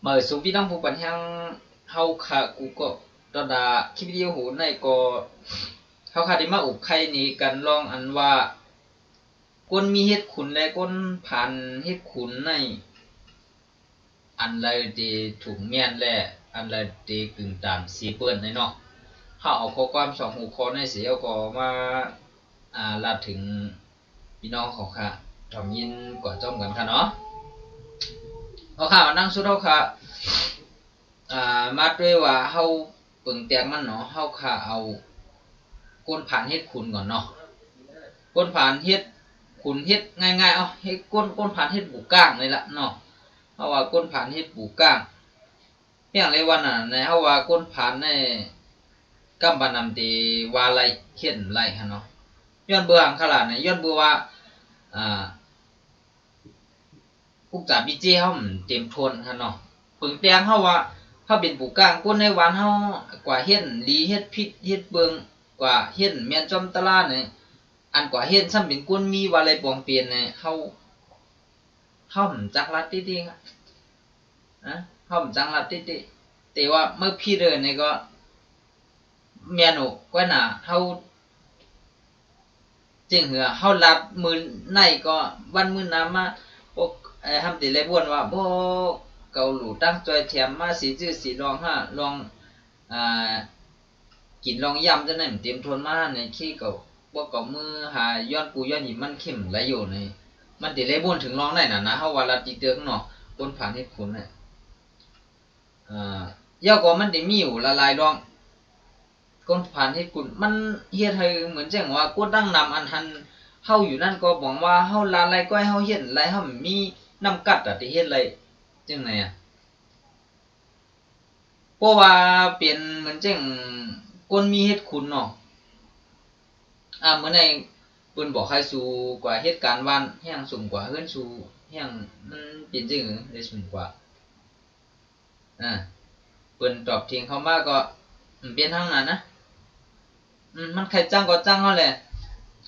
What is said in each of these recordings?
mở xuống vi đăng phụ bản hang hau khả cụ có đó là khi video hủ này có hau khả đi mà ủ khay ní กันลองอันว่าก้นมีเฮ็ดขุนและก้นผ่านเฮ็ดขุนใน อันใดที่ถูกเมียนและ อันใดที่กึ่งตามสีเปิ้นในเนาะเฮาเอาข้อความสองหูข้อในเสียก็มาอ่าลาดถึงพี่น้องเขาค่ะทำยินกว่าจ้อมกันค่ะเนาะ เอาค่ะมานั่งสุดเอาค่ะอ่ามาด้วยว่าเฮาปึงแตกมันเนาะเฮาค่ะเอาก้นผ่านเฮ็ดขุนก่อนเนาะก้นผ่านเฮ็ดขุนเฮ็ดง่ายๆเอาเฮ็ดก้นก้นผ่านเฮ็ดบุกก้างเลยละเนาะเฮาว่าก้นผ่านเฮ็ดปลูกก้างเพียงเลยว่าน่ะในเฮาว่าก้นผ่านในกำบานำตีว่าไรเขียนไรหั่นเนาะย้อนเบื่อหังขลาดเนี่ยย้อนเบื่อว่าอ่า ปุกจาบิเจเฮามันเต็มทนหั่นเนาะปึงแตงเฮาว่าเฮาเป็นปลูกก้างก้นในวันเฮากว่าเฮ็ดลีเฮ็ดพิษเฮ็ดเบิงกว่าเฮ็ดแม่นจอมตลาดเนี่ยอันกว่าเฮ็ดซ้ำเป็นก้นมีวาอะไรปองเปลี่ยนเนี่ยเฮา không chắc là tí tí à, không chắc là tí tí thì ว่าเมื่อพี่เดินนี่ก็เมียหนูก็น่ะเฮาจึงเหือเฮารับมือในก็วันมื้อน้ำมาพวก ไอ้ทำติเลยบ่นว่าบ่เกาหลูตั้งใจแถมมาสีจื้อสีรองห้าลองอ่ากินลองยำจังได๋เตรียมทนมาในขี้เก่าบ่เก่ามือหาย้อนปูย้อนหิมมันเข้มไหลอยู่ในมันติเลยบ่นถึงรองได้น่ะนะเฮาว่าละติเตืองเนาะบนผ่านเฮ็ดคุณน่ะอ่าเยาก็มันได้มีอยู่ละลายรองก้นผ่านเฮ็ดคุณมันเฮ็ดให้เหมือนจังว่ากูตั้งนำอันหันเฮาอยู่นั่นก็บอกว่าเฮาลาอะไรก็ให้เฮาเฮ็ดอะไรเฮามี น้ำกัดอะที่เฮ็ดอะไรจังไดอะเพราะว่าเป็นเหมือนจังคนมีเฮ็ดคุณเนาะอ่าเหมือนในเพิ่นบอกให้สู่กว่าเหตุการณ์วันแห่งสูงกว่าเฮือนสู่แห่งมันเป็นจริงได้สูงกว่าอ่าเพิ่นตอบทิ้งเข้ามาก็เปลี่ยนทางนั้นนะอืมมันใครจ้างก็จ้างเฮาแหละ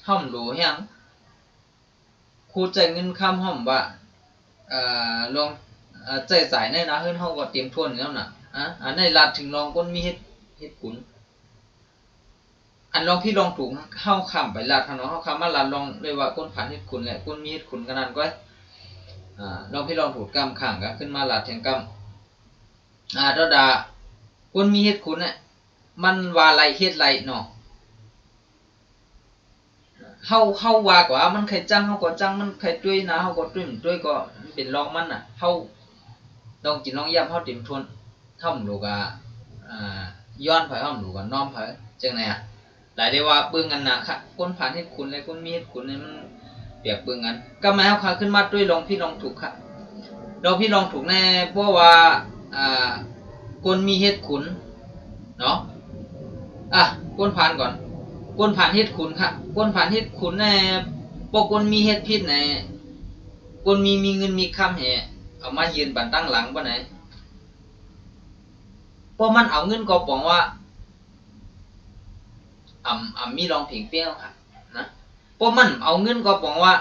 เฮาบ่รู้แฮงครูจ่ายเงินค้ำเฮาว่า เอ่อลองเอ่อจ่ายจ่ในนะเฮือนเฮาก็เตรียมทวนแล้วน่ะอะอันในรัฐถึงลองคนมีเฮ็ดเฮ็ดกุนอันลองพี่ลองถูกเข้าคำไปลาดทางเนาะเข้าคำมาลาดลองเลยว่าก้นผ่านเฮ็ดคุณแหละก้นมีเฮ็ดคุณกันนั้นก็อ่าลองพี่ลองถูกกำข้างก็ขึ้นมาลาดแทงกำอ่าดอดาก้นมีเฮ็ดคุณเนี่ยมันว่าไรเฮ็ดไรเนาะ เฮาเฮาว่าก็มันใครจ้างเฮาก็จ้างมันใครช่วยนะเฮาก็ช่วยมันช่วยก็เป็นรองมันน่ะเฮาลองกินลองย่ำเฮาเต็มทนเฮาหนูก็อ่าย้อนไผเฮาหนูก็น้อมไผจังได๋อะหลายได้ว่าเบิ่งกันนะค่ะคนผ่านเฮ็ดคุณและคนมีเฮ็ดคุณเนี่ยมันเปรียบเบิ่งกันก็มาเอาค่ะขึ้นมาด้วยลองพี่ลองถูกค่ะลองพี่ลองถูกแน่เพราะว่าอ่าคนมีเฮ็ดคุณเนาะอะคนผ่านก่อน คนผ่านเฮ็ดคุณค่ะคนผ่านเฮ็ดคุณแน่ปกคนมีเฮ็ดผิดแน่คนมีมีเงินมีคำแห่เอามายืนบันตั้งหลังบ่ไหนเพราะมันเอาเงินก็ปองว่าอ่ำอ่ำมีรองเพลงเปี้ยวค่ะนะเพราะมันเอาเงินก็บอกว่า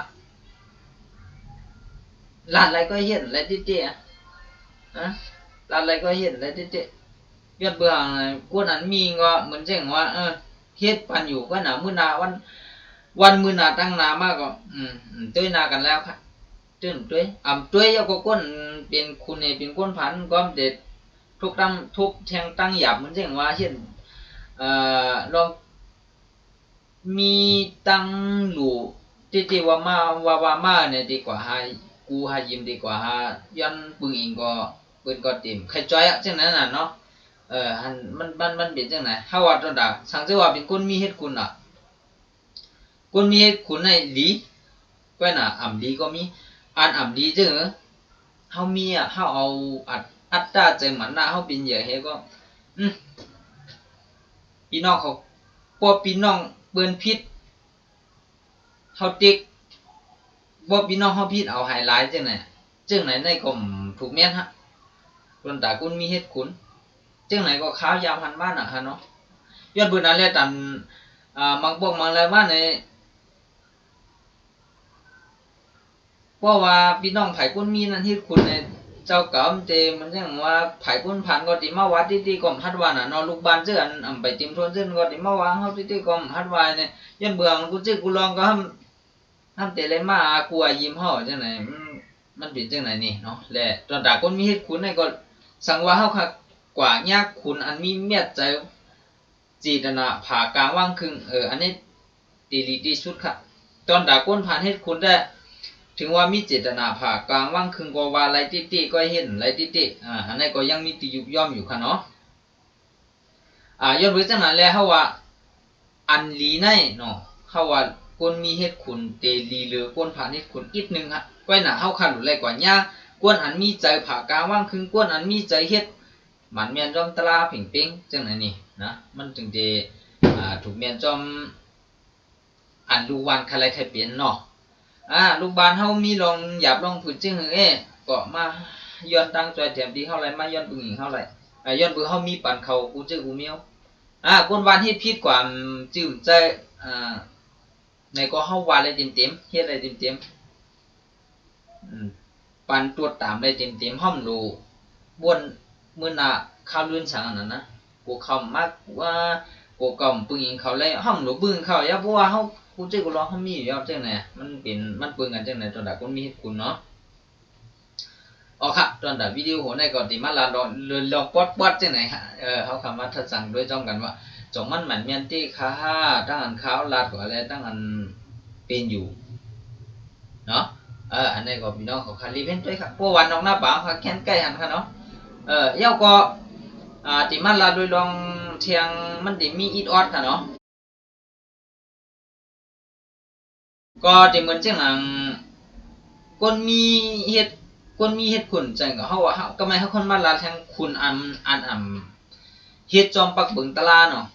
ลาดอะไรก็เห็นอะเจ๊นะลาดอะไรก็เห็นอะไรที่เจ๊ยอดเบื่อกูนั้นมีก็เหมือนเช่นว่าเออ เฮ็ดปันอยู่ก็หนามือหนาวัน วันมือหนาตั้งหนามากก็ อืมต้วยหนากันแล้วค่ะตื้นต้วยอ่ำต้วยยก็ก้นเป็นคุณเนี่ยเป็นก้นผันก็เด็ดทุกตั้งทุกแทงตั้งหยาบเหมือนเช่นว่า เช่นเอ่อลองมีตั้งหลูที่ที่ว่ามาว่าว่ามาเนี่ยดีกว่าหากูหายิมดีกว่าหายันปึงเองก็ปืนก็เต็มใครจ้อยอะจังนั้นน่ะเนาะ เออหันมันมันมันเป็นจังไหนเฮาว่าตอนดาสังเกตว่าเป็นคนมีเฮ็ดคุณอะคนมีเฮ็ดคุณในหลีก็น่ะอ่ำลีก็มีอันอ่ำลีจังเฮามีอะเฮาเอาอัดอัตตาใจมันน่ะเฮาเป็นเหยื่อเฮก็อืมพี่น้องเขาพวกพี่น้องเปื้อนพิษเฮาติ๊กบ่พี่น้องเฮาพิษเอาไฮไลท์จังไหนจังไหนในก็ถูกแม่นฮะคนตากุนมีเฮ็ดขุณ นจังไหนก็ขาวยาวหันบ้านอะฮะเนาะยอดบุญนั้นแหละตันอ่ามักบอกมังแล้วว่าในเพราะว่าพี่น้องไผ่กุนมีนั่นเฮ็ดขุนในเจ้ากรรมเตมันจังว่าไผ่กุนผ่านก็ติมาวัดติๆก็ฮัดวาน่ะนาะลูกบ้านเจืออันอำไปติมทวนซึ่นก็ติมาวางเฮาติๆก็ฮัดว่าเนี่ยยันเบื่อมันกูจื้อกูลองก็ห้ำห้ำเตเลยมากลัวยิ้มเฮาจังไหนมันเป็นจังไหนนี่เนาะและตอนดาคนมีเฮ็ดคุณในี่ก็สังว่าเฮาคัก กว่ายากคุณอันมีเมียใจจีตนาผ่ากลางว่างครึ่งเอออันนี้ดีลีที่สุดค่ะ ตอนดาก้นผ่านเฮ็ดคุณได้ ถึงว่ามีเจตนาผ่ากลางว่างครึ่งก็ว่าไรติติก็เห็นไรติติอ่าอันนี้ก็ยังมีติยุบย่อมอยู่ค่ะเนาะอ่าย้อนไปจังนั้นแล้วเฮาว่าอันลีในเนาะเฮาว่าคนมีเฮ็ดคุณเตลีหลือคนผ่านเฮ็ดคุณอีกหนึงฮะก้อยหน้าเฮาคันหลุเลยกว่าย่ากวนอันมีใจผ่ากลางว่างครึ่งกวนอันมีใจเฮ็ด มันแม่นจอมตลาเพ่งเป้งจังไหนนี่นะมันจึงได้อ่าถูกแม่นจอมอันลูวันใครใครเปลี่ยนเนาะอ่าลูกบานเฮามีลองหยาบลองผืนจึงเอ้ก็มาย้อนตั้งใจแถมดีเฮาไรมาย้อนบึงหิงเฮาไรอ่าย้อนบึงเฮามีปันเขากูจื้อกูเมียวอ่าคนวานเฮ็ดผิดกว่าจื้มใจอ่าในก็เฮาวานเลยเต็มๆเฮ็ดอะไรเต็มๆอืมปันตรวจตามได้เต็มๆห้อมรู้บน มื้อหน้าข้าวลื่นสังอันนั้นนะกูเข้ามากว่ากูก็ปึงอิงเขาเลยห้องหนูบึ้งเขาอย่าเพราะว่าเขากูเจ้กูร้องเขามีอยู่แล้วจังไหนมันเป็นมันปึงกันเจังไหนตอนดักกูมีเหตุคุณเนาะอ๋อค่ะตอนดักวิดีโอในก่อนที่มาลาดอนเรือนลองปอดปอดเจังไหนฮะเออเขาคำว่าทัดสั่งด้วยจ้องกันว่าจงมันหมันเมียนที่ค้าตั้งอันขาวลาดกว่าอะไรตั้งอันเป็นอยู่เนาะเอออันนี้ก็พี่น้องเขาคารีเวนด้วยครับพวกวันน้องหน้าป๋าเขาแค้นใกล้หันค่ะเนาะ เออเยาก็อ่าติมันลาโดยลองเทียงมันติมีอีดออดค่ะเนาะก็ติเหมือนจังหังคนมีเฮ็ดคนมีเฮ็ดคุณจังก็เฮาว่าเฮาก็ไม่เฮาคนมาลาแทงคุณอันอันอำเฮ็ดจอมปักบิงตะลาเนาะ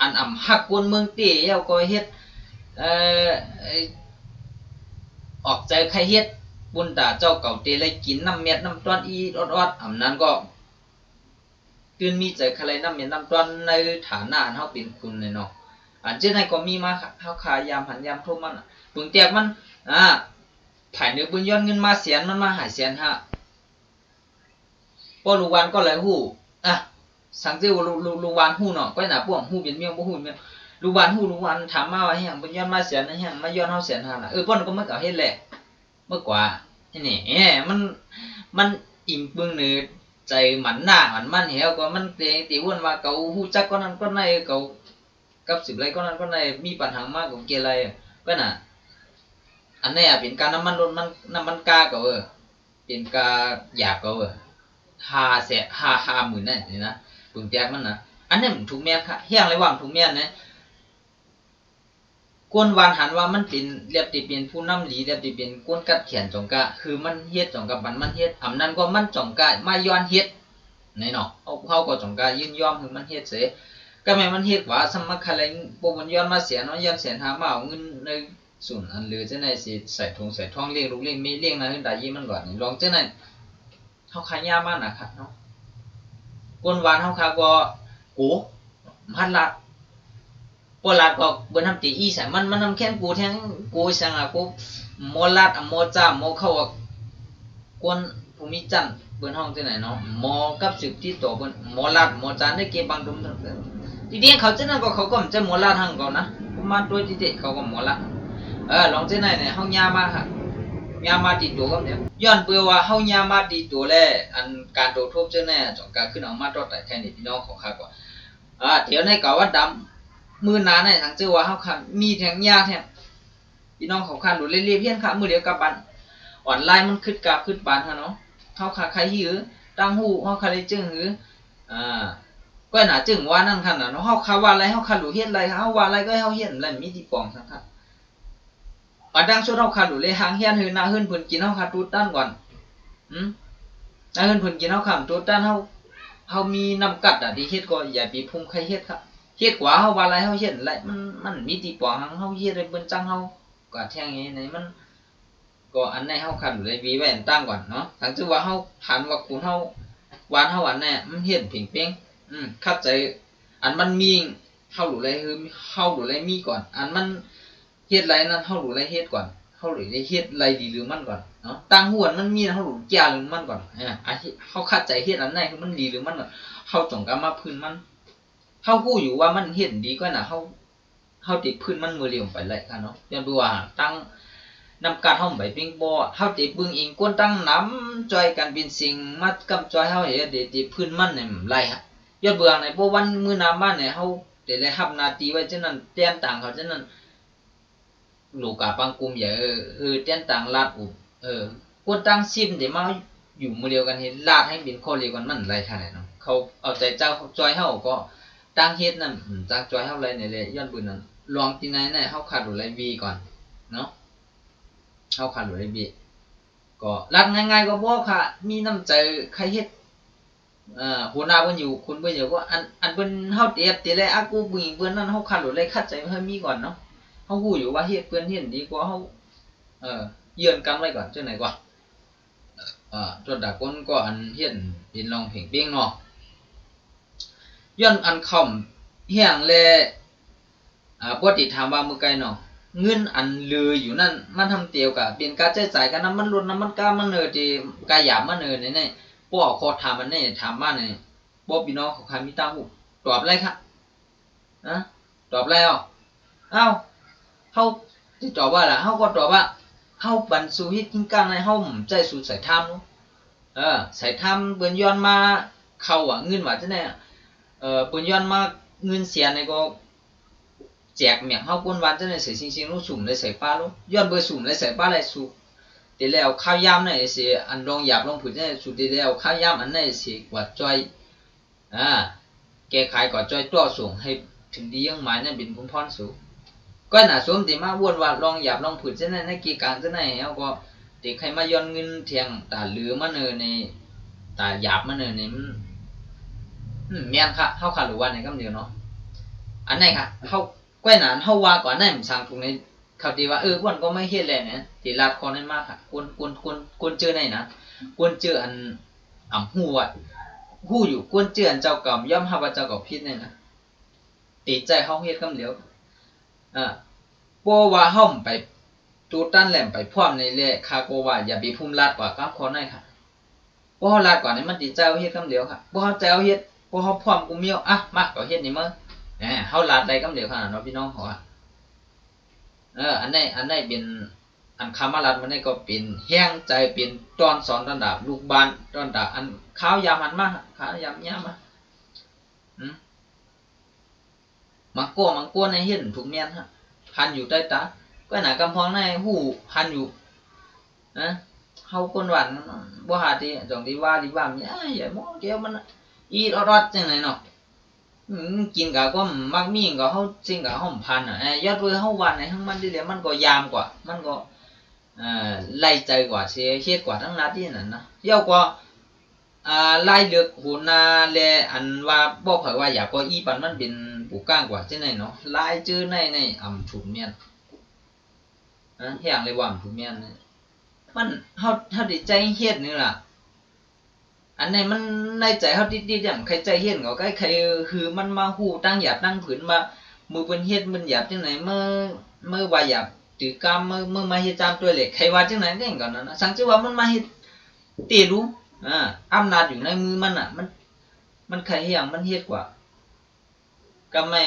อันอำฮักคนเมืองเตี้ยก็เฮ็ดเอ่อออกใจใครเฮ็ด บุญตาเจ้าเก่าเตเลยกินน้ำเม็ดน้ำต้อนอีออดๆอำนั้นก็ตื่นมีใจใครนำเมียนำตอนในฐานะเฮาเป็นคุณเลยเนาะอันเจ้าไหนก็มีมาเฮาขายามหันยามโทมมันปึงเตียกมันอ่าถ่ายเนื้อบุญย้อนเงินมาแสนมันมาหายแสนฮะพอลูกวานก็เลยฮู้อะสังเจว่าลูกลูกวานฮู้เนาะก็หน่ะพวกฮู้เป็นเมียงบ่ฮู้เป็นลูกวานฮู้ลูกวานถามมาว่าแฮงบุญย้อนมาแสนนะแฮงมาย้อนเฮาแสนห้าน่ะเออป้นก็มันก็เฮ็ดแหละ เมื่อกว่านี่แหมมันมันอิ่มปึงเนื้อใจหมันหน้าหมันมันเหี่ยวก็มันเตตีวนว่าเขาฮู้จักก็นั้นก็ในเขากับสิบไรก็นั้นก็ในมีปัญหามากของเกอะไรก็น่ะ อันนี้อะเป็นการน้ำมันรถมันน้ำมันกาก็เออเป็นกาหยาบก็เออหาแสนหาหาหมื่นนั่นนี่นะปึงแตกมันนะอันนี้มันถูกแม่นค่ะเฮียงไรว่างถูกแม่นนะ กวนวานหันว่ามันเป็นเรียบติเป็นผู้นำหลีเรียบติเป็นกวนกัดเขียนจงกะ คือมันเฮ็ดจงกับมันมันเฮ็ดอำนั้นก็มันจงกะมาย้อนเฮ็ดในเนาะเอาเฮาก็จงกะยืนยอมคือมันเฮ็ดเสก็แม่มันเฮ็ดว่าสมัครอะไรบ่มันย้อนมาเสียเนาะย้อนเสียหามาเอาเงินในส่วนอันเหลือจังได๋สิใส่ถุงใส่ท้องเลี้ยงลูกเลี้ยงมีเลี้ยงนะได้ยิมันก่อนลองจังได๋เฮาขายยามานะครับเนาะกวนวานเฮาคาก็โอ้พันละ ปลาดก็เบิ่นทำตีอีใส่มันมันนำแค้นกูแทงกูสังอะกูโมลัดโมจ้าโมเข้าอะกวนภูมิจันเบนห้องที่ไหนเนาะโมกับสืบที่โตเบิ่นโมลัดโมจานได้เก็บบางดุมทั้งทีเดียเขาจะนั่นก็เขาก็จะโมลัดทั้งก่อนนะประมาณตัวที่เด็กเขาก็โมลัดเออลองที่ไหนเนี่ยเฮายามาค่ะยามาตีตัวก็เนี่ยย้อนเปื่อว่าเฮายามาตีตัวแลอันการโดดทบเจ้าแน่จงการขึ้นเอามาตอดแต่แทนนี่พี่น้องของข้าก่อนอ่าเดี๋ยวในเก่าว่าดำ มือหนาในทางเจ้าว่าเฮาคันมีแทงยาแท้พี่น้องเขาคันดูเรียบเพี้ยนค่ะมือเดียวกับบันออนไลน์มันคึดกาคึดบานฮะเนาะเฮาคาใครหือตั้งหูเฮาคาได้จึงหืออ่าก็หนาจึงว่านั่นคั่นน่ะเนาะเฮาคาว่าอะไรเฮาคารู้เฮ็ดอะไรเฮาว่าอะไรก็เฮาเฮ็ดอะไรมีที่ปองซั่นครับอันดังสุดเฮาคารู้เลยหางเฮียนหือหน้าหื้นเพิ่นกินเฮาคาตูดด้านก่อนหืมหน้าหื้นเพิ่นกินเฮาคำตูดด้านเฮาเฮามีน้ำกัดอะที่เฮ็ดก็อย่าไปพุ่มใครเฮ็ดครับ เฮ็ดกว่าเฮาว่าอะไรเฮาเฮ็ดอะไรมันมันมีที่ปองหังเฮาเฮ็ดได้เบิ่นจังเฮาก็แท่งอย่างนี้มันก็อันไหนเฮาคันเลยวีไว้อันตั้งก่อนเนาะทั้งที่ว่าเฮาหันว่าคุณเฮาวานเฮาอันแน่มันเฮ็ดเพ่งเป้งอืมเข้าใจอันมันมีเฮารู้เลยคือเฮารู้เลยมีก่อน อันมันเฮ็ดไรนั้นเฮารู้เลยเฮ็ดก่อนเขาเลยได้เฮ็ดอะไรดีหรือมันก่อนเนาะตั้งหวนมันมีเขาหลุดแก่หรือมันก่อนเอออาเขาคัดใจเฮ็ดอันไหนคือมันดีหรือมันก่อนเขาจงกำมาพื้นมัน เขากู้อยู่ว่ามันเฮ็ดดีกว่าน่ะเขาเขาติดพื้นมันมือเรียวไปเลยค่ะเนาะย้อนดูว่าตั้งนำการเฮาไปปิงบ่เฮาติบึงอิงกวนตั้งน้ำจอยกันเป็นสิ่งมากำจอยเฮาเฮ็ดติพื้นมันเนี่ยไรฮะยอดเบื่อในบ่วันมื้อน้ำบ้านเนี่ยเฮาได้ได้รับหน้าที่ไว้ฉะนั้นแต้มต่างเขาฉะนั้นลูกกาปังกุมอย่าเออเออเต้นต่างลาดอุเออกวนตั้งซิมเดี๋ยวมาอยู่มือเดียวกันเห็นลาดให้เป็นข้อเดียวกันมันไรค่ะเนาะเขาเอาใจเจ้าจอยเฮาก็ ตั้งเฮ็ดนั่นจากจอยเฮาไรเนี่ยเลยย้อนบุญนั่นลองที่ไหนเนี่ยเฮาขาดดูไรบีก่อนเนาะเฮาขาดดูไรบีก็รัดง่ายๆก็บ่ค่ะ มีน้ำใจใครเฮ็ดอ่าหัวหน้าเพิ่นอยู่คุณเพิ่นอยู่ก็อันอันเพิ่นเฮาเตียบตีแลอากูผู้หญิงเพิ่นนั่นเฮาขาดดูไรคัดใจเพิ่นมีก่อนเนาะเขาหูอยู่ว่าเฮ็ดเพื่อนเห็นดีกว่าเขาเออเยือนกันไว้ก่อนจังไหนกว่าเอ่อจนดาก้นก็อันเห็นเป็นลองเพลงเปียงเนาะ ย้อนอันคำเฮียงแลอ่าปกติถามว่ามือไกลเนาะเงินอันลืออยู่นั่นมันทำเตียวกะเป็นการใช้จ่ายกันน้ำมันลดน้ำมันก้ามันเนอที่กายหยาบมันเนอเนี่เนี่ยพวกขอถามมันเนี่ยถามมาเนี่ยบ่พี่น้องของครมีตาหูตอบไรครับนะตอบอะไรอะเอ้าเขาจะตอบว่าล่ะเขาก็ตอบว่าเขาบรรสุฮิตกินกันในเขาใจสูใส่ถ้ำนู้เออใส่ถ้ำเปือนย้อนมาเขาอะเงินว่าจะเนี่ย เออปืนย้อนมาเงินเสียในก็แจกเมียงเขาปนวันจะเนี่ยใส่ซิงซิงลูกสุ่มเลยใส่ป้าลูกย้อนเบอร์สุ่มเลยใส่ป้าเลยสุ่เดี๋ยวแล้วข้าวยำเนี่ยเสียอันรองหยาบรองผืนเนี่สุ่เดี๋ยวแล้วข้าวยำอันเนี่ยเสียกว่าจอยอ่าแกขายกว่าจอยตัวส่งให้ถึงดียังหมายนี่ยเป็นพุ่มพรสูงก็หน่ะสวมติมาวนว่าลองหยาบลองผืดเส้นในกีกางเส้นในเฮาก็ติใครมาย้อนเงินเทียงตาเหลือมาเนอในตาหยาบมาเนอในมัน อืมแม่นค่ะเฮาค่ะรู้ว่าในคำเดียวเนาะอันไหนค่ะเฮาก้อยหนานเฮาว่าก่อนนั้นสั่งถูกในเขาดีว่าเออวันก็ไม่เฮ็ดแลเนี่ยติลาดคอนั้นมากค่ะกวนกวนกวนกวนเจอในนะกวนเจออันอ่ำฮู้อะฮู้อยู่กวนเจออันเจ้ากรรมย่อมหาว่าเจ้าก็ผิดเนี่ยนะติใจเฮาเฮ็ดคำเดียวอ่าโปว่าห้อมไปตูตันแหลมไปพร้อมในแหละคาโกว่าอย่าไปภูมิลาดกว่ากับคนได้ค่ะบ่ลาดกว่านี่มันติเจ้าเฮ็ดคำเดียวค่ะบ่เฮาเจ้าเฮ็ด บ่เฮาพร้อมกูมีอะมาก็เฮ็ดนี่มื้อแหมเฮาลาดได้คำเดียวขนาดเนาะพี่น้องเขาอะเอออันนี้อันนี้เป็นอันคำว่าลัดมันนี่ก็เป็นแห้งใจเป็นตอนสอนตอนดาบลูกบานตอนดาบอันข้าวยามหันมาข้าวยามยามมาอืมมังโก้มังโก้ในเห็นถูกเมียนฮะพันอยู่ใต้ตาก็หนากำพองในหูพันอยู่นะเฮาคนหวานบ่หาที่จองทีว่าที่ว่ามีอ้ยอย่าบ่เกี่ยวมัน อีรอดจังไดเนาะกินกะก็มักมีก็เฮาสิ่งกะเฮาพันอะยอดเว้เฮาวานในทั้งมันที่เหลือมันก็ยามกว่า มันก็เอ่อไล่ใจกว่าเสียเฮ็ดกว่าทั้งนาที่นั่นนะยาวกว่าอ่าไล่เลือกหูนาแลอันว่าบ่เผยว่าอยากก็อีปันมันเป็นปูก้างกว่าจังไดเนาะไล่จื้อในในอำถุนเมียนนะอย่างเลยว่ามันผู้แม่นนมันเฮาเฮาได้ใจเฮ็ดนี่ล่ะ อันไหนมันในใจเฮาดิดๆอย่างใครใจเฮ็ดก็ใครใครคือมันมาฮู้ตั้งหยาบตั้งผืนมามือเพิ่นเฮ็ดมันหยาบจังไหนเมื่อเมื่อว่าหยาบตือกรรมเมื่อเมื่อมาเฮ็ดตามตัวเลขใครว่าจังไหนได้ก่อนนะสังเกตว่ามันมาเฮ็ดเตรู้อ่าอำนาจอยู่ในมือมันน่ะ มัน มันใครอย่างมันเฮ็ดกว่าก็ไม่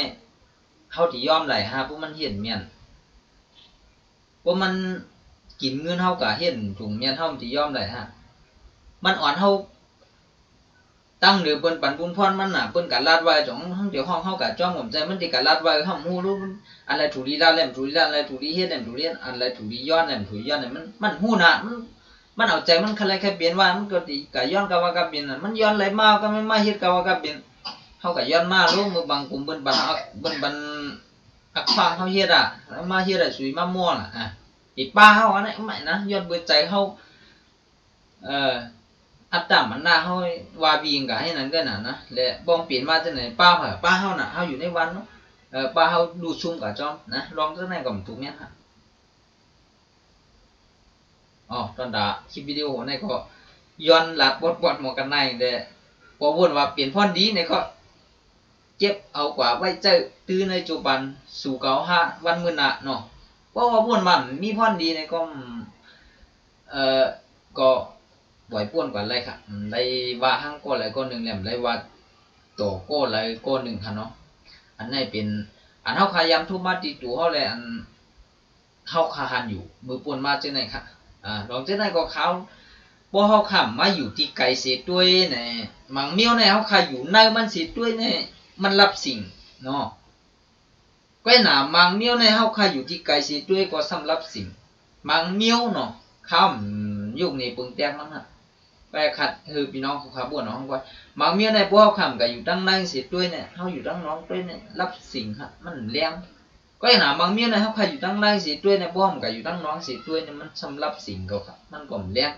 เฮาที่ยอมไหลหาพวกมันเฮ็ดเมียนว่ามันกินเงินเฮากะเห็นถุงเมียนเฮาที่ยอมได้ฮะมันอ่อนเฮา ตั้งหรือเปิ้นปันบุญพรมันน่ะเปิ้นกะลาดไว้จองทั้งเดี๋ยวห้องเฮากะจ้องผมใจมันสิกะลาดไว้เฮาฮู้รู้อะไรถูกดีลาแหลมถูกดีลาอะไรถูกดีเฮ็ดแหลมถูกดีอะไรถูกดีย้อนแหลมถูกย้อนเนี่ยมันมันฮู้น่ะมันมันเอาใจมันคันไรแค่เปลี่ยนว่ามันก็ดีกะย้อนกะว่ากะเปลี่ยนน่ะมันย้อนไหลมาก็ไม่มาเฮ็ดกะว่ากะเปลี่ยนเฮากะย้อนมารู้มือบางกลุ่มเปิ้นบันเปิ้นบันอักฟังเฮาเฮ็ดอะมาเฮ็ดอะสุยมาม่วงอะอะอีป้าเขาอันนี้ไม่นะย้อดเบื่อใจเขาเอ่อ อัตตามันหน้าเขาวาบีงกับให้นั้นก็น่ะนะและบองเปลี่ยนมาจากไหนป้าเหรอป้าเขาน่ะเขาอยู่ในวันเนาะเออป้าเขาดูซุ่มกับจอมนะลองสักหน่อยก่อนถูกเนี้ยฮะอ๋อตอนดาคลิปวิดีโอในก็ย้อนหลัดบดบดหมอกันในเด้พอวนว่าเปลี่ยนพ่อนดีเนี่ยก็เจ็บเอากว่าไว้เจอตื้อในจุบันสู่เก่าห้าวันมื้อหน้าเนาะเพราะว่าวนมันมีพรดีในก็เอ่อก็ บ่อยป่วนกว่าไรค่ะไรว่าห้างก็อะไรก็หนึ่งแหลมไรว่าโตโก้อะไรก็หนึ่งค่ะเนาะอันนี้เป็นอันเฮาขายำทุบมาตีตัวเฮาเลยอันเฮาคาหันอยู่ มือป่วนมาจังไหนค่ะอ่าลองจังไหนก็เขาบ่เฮาขำมาอยู่ที่ไกลเสียด้วยเนี่ยมังเมียวเนี่ยเฮาขายอยู่ในมันเสียด้วยเนี่ยมันรับสิ่งเนาะ cái nào mang miêu này hao khai อยู่ที่ไกลสิด้วยก็สำหรับสิ่งมังเมียวเนาะข้ามยุคนี้ปึงแตกมั้งฮะ ไปขัดคือพี่น้องเขาบ่นน้องว่ามังเมียในพวกเขาคำก็อยู่ตั้งในสิด้วยเนี่ยเขาอยู่ตั้งน้องด้วยเนี่ยรับสิ่งฮะมันเลี้ยงก็หนามังเมียในเขาใครอยู่ตั้งในสิด้วยเนี่ยพวกขาก็อยู่ตั้งน้องเสิด้วยเนี่ยมันสำรับสิ่งเขาครับมันก็เลี้ยง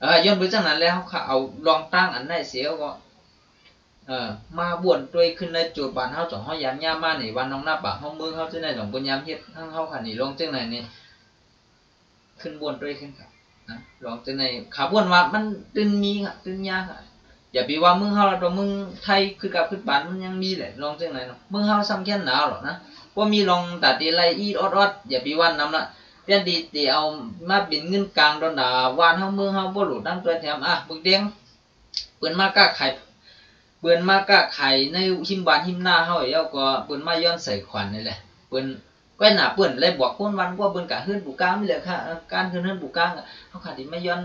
เออย้อนไปจากนั้นแล้วเขาเอาลองตั้งอันไหนเสียก็เออมาบวนด้วยขึ้นในจุดบานเฮาจ่องเฮายามยามมานี่วันน้องหน้าปากเฮามือเฮาจังได๋จ่องบ่ยามเฮ็ดทั้งเฮาคันนี่ลงจังได๋นี่ขึ้นบวนด้วยขึ้นครับ นะลองจังได๋ขาบวนว่ามันตึนมีครับตึนยากครับอย่าไปว่ามึงเฮาล้วตัวมึงไทยคือกับขึ้นบานมันยังมีแหละลองจังได๋เนาะมึงเฮาซ้ำแค่หนาวหรอกนะบ่ามีลองตัดตีไรอีดออดอย่าไปว่านำละเพียนดีตีเอามาเป็นเงินกลางดอนดาวานเฮามือเฮาบ่หลุดตั้งตัวแถมอะบึกเด้งเปิ้นมากล้าขายเปิ้นมากะไข่ในหิมบานหิมหน้าเฮาเอ้าก็เปิ้นมาย้อนใส่ขวัญนี่แหละเปิ้น ก้อยหนาเปิ้นเลยบอกคนวันว่าเปิ้นกะเฮือนบุกลางนี่เหลยค่ะการเฮือนเฮือนบุกลางเขาขาดที่มาย้อน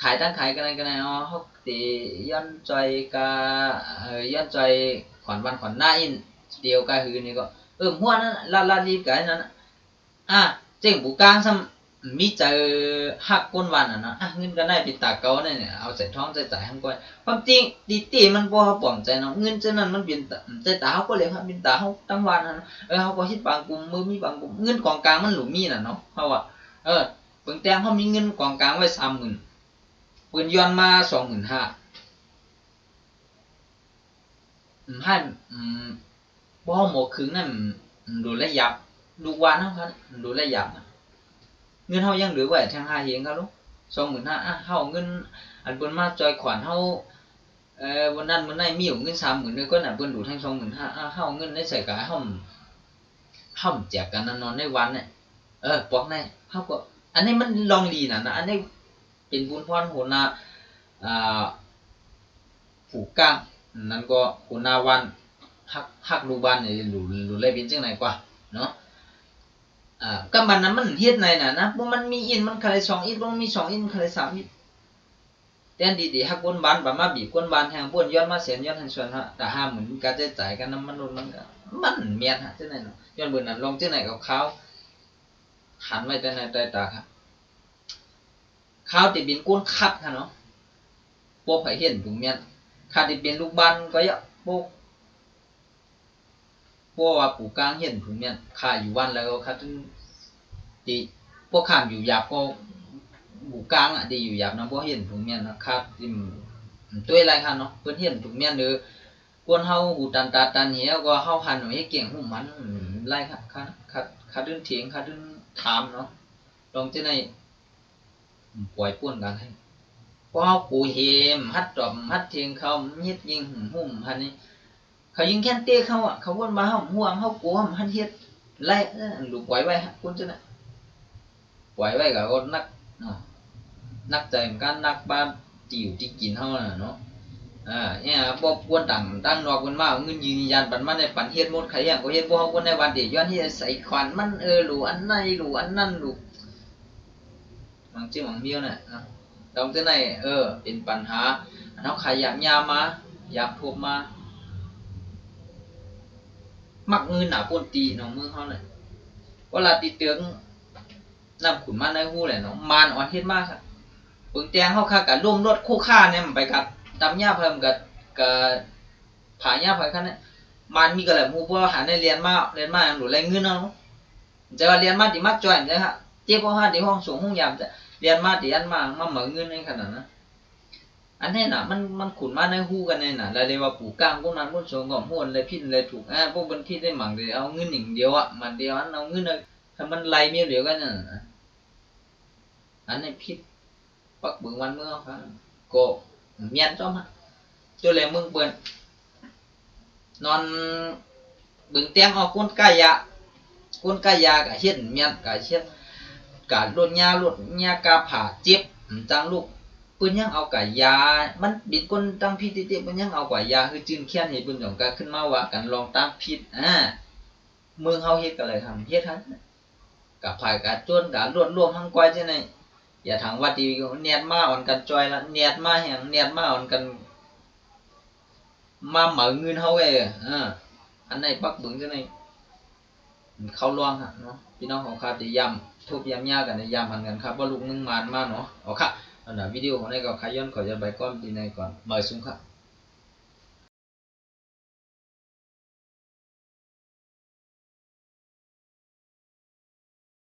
ขายตั้งขายกันกันอ๋อเขาตีย้อนจอยกะเออย้อนจอยขวัญวันขวัญหน้าอินเดียวกะฮือนี่ก็เออหัวนั้นลาลาดีกะนั้นอะเจ้งบุกลางซ้ำ มีเจอหักก้นวันอะนะอะเงินก็ได้ป็นตาเก่าเนี่ยเอาใส่ท้องใส่จ่ายให้ก่อนความจริงตีตีมันบ่เขาปลอมใจเนาะเงินเจ้านั้นมันเป็นตาใจตาเขาก็เลยครับเป็นตาเขาตั้งวันนะเออเขาก็เฮ็ดบางกลุ่มมือมีบางกลุ่มเงินกองกลางมันหลุมมีน่ะเนาะเขาว่าเออเปิงแตงเขามีเงินกองกลางไว้30,000ปืนย้อนมา25,000อืมให้อืมบ่หมดครึ่งนั่นดูแลยับลูกวานเฮาครับดูแลยับอะ เงินเฮายังเหลือไว้ทางหาเฮงครับลูก25,000อะเฮาเงิน อันเปิ้นมาจอยขวัญเฮาเอ่อวันนั้นมื้อนั้มีอยู่เงิน30,000ด้วยก็น่ะเปิ้นดูทั้ง25,000อ่าเฮาเอาเงินในใส่กะเฮาเฮาแจกกันนอนในวันเนี่ยเออปอกในเฮาก็ อันนี้มันลองลีนะนะอันนี้เป็นบุญพรโหนาอ่าผูกกลางนั่นก็โหนาวันฮักฮักลูบ้านนี่รู้รู้เลยเป็นจังไดกว่าเนาะ อ่าก็มันนั้นมันเฮ็ดในน่ะนะบ่มันมีอินมันคลาย2อินบ่มี2อินคลาย3อินแทนดีดีฮักบนบ้านบามาบีบก้นบ้านแหงบนย้อนมาเสียนย้อนทันส่วนฮะแต่ห้ามเหมือนการจะจ่ายกันน้ำมันนุนมันก็มันเมียนฮะเจ้าไหนเนาะย้อนบนนั้นลงเจ้าไหนกับเขาหันไว้แต่ไหนแต่ตาครับข้าวติดบินก้นคัดค่ะเนาะพวกไผ่เห็นถุงเมียนขาดติดบินลูกบานก็ยอะพวก วกว่าปู่กลางเห็นถุงเมียนข้าอยู่วันแล้วก็คัดตีพวกข้ามอยู่หยาบก็หมู่กลางอะดีอยู่หยาบนะบ่เห็นถุงเมียนนะครับที่ตัวอะไรค่ะเนาะเพิ่นเห็นถุงเมียนหรือคนเฮาหูตันตาตันเหี่ยก็เฮาหันให้เก่งหูมันไล่ค่ะค่ะค่ะค่ะดึนเถียงค่ะดึนถามเนาะลองจะได้ปล่อยป่วนกันให้พอเฮากูเฮมฮัดตอมฮัดเถียงเขาเฮ็ดยิงหุ่มหันนี่ เขายิงแค่นเตะเขาอะเขาวนมาเฮาห่วงเฮากลัวมันเฮ็ดไล่ลูกปล่อยไว้ฮะคุณจะน่ะปล่อยไว้ก็นักเนาะนักใจเหมือนกันนักบ้านจิ๋วที่กินเท่านั้นเนาะอ่าเนี่ยบ่ควรต่างตั้งนอกกันมาเอาเงินยืนยันปันมาในปันเฮ็ดหมดใครอย่างก็เฮ็ดบ่เฮาคนในวันเดียวย้อนที่ใส่ขวัญมันเออหลูอันไหนหลูอันนั้นหลูบางจิ้มบางเมียวน่ะนะตรงที่ไหนเออ เป็นปัญหาอันเฮาขยับยามาอยากทุบมา มักเงินหนาปนตีเนาะมือเฮาน่ะเวลาติเตืองนำขุนมาในหู้แหละเนาะมานอ่อนเฮ็ดมากครับปึงแตงเขาค่ากับร่วมรถคู่ค่าเนี่ยมันไปกับตำหญ้าเพิ่มกับกับผาหญ้าไปคันเนี่ยมันมีก็แหละหมู่พวกหาในเรียนมาเรียนมาอย่างหนูไรเงินเนาะจะว่าเรียนมาดิมักจ่อยเลยฮะเจ๊พ่อห้าดิห้องสูงห้องยามจะเรียนมาดิอันมามาเหมือนเงินในขนาดนั้น อันนี้น่ะมันมันขุนมาในหู้กันในน่ะแล้วเรียกว่าปู่ก้างพวกนั้นพวกสงก่อมวนเลยพินเลยถูกอ่าพวกบันที่ได้หมังเลยเอาเงินอย่างเดียวอะมันเดียวอันเอาเงินเลยถ้ามันไหลเมียเดียวกันน่ะอันนี้ผิดปักบึงวันเมื่อครับก็เมียนจอมฮะจนเลยมึงเปิ้นนอนบึงเตียงออกก้นไก่ยะคนกายาก็เฮ็ดเมียนก็เฮ็ดกาลดยาลดยากาผ่าเจ็บจังลูก เพิ่นยังเอากายา มันบินคนตั้งพิษติเพิ่นยังเอากายาคือจืนเคียนให้เพิ่นหยังก็ขึ้นมาว่ากันลองตั้งพิษอ่าเมืองเฮาเฮ็ดก็เลยทำเฮ็ดทันกับภายกาจนการวดรวมทั้งก้อยจังได๋อย่าทางวัดดีเนียดมาอ่อนกันจอยละเนียดมาแหงเนียดมาอ่อนกัน มาเหมาเงินเฮาเอ้อ่าอันไหนปักบึงจังได๋เข้าร่วงฮะเนาะพี่น้องของข้าจะย้ำทุบย้ำยากันในย้ำหันกันครับว่าลูกนึงมานมาเนาะเอาค่ะ อันนั้นวิดีโอของในก็ขย้อนขอจะใบก้อนดีในก่อนมาสูงค่ะ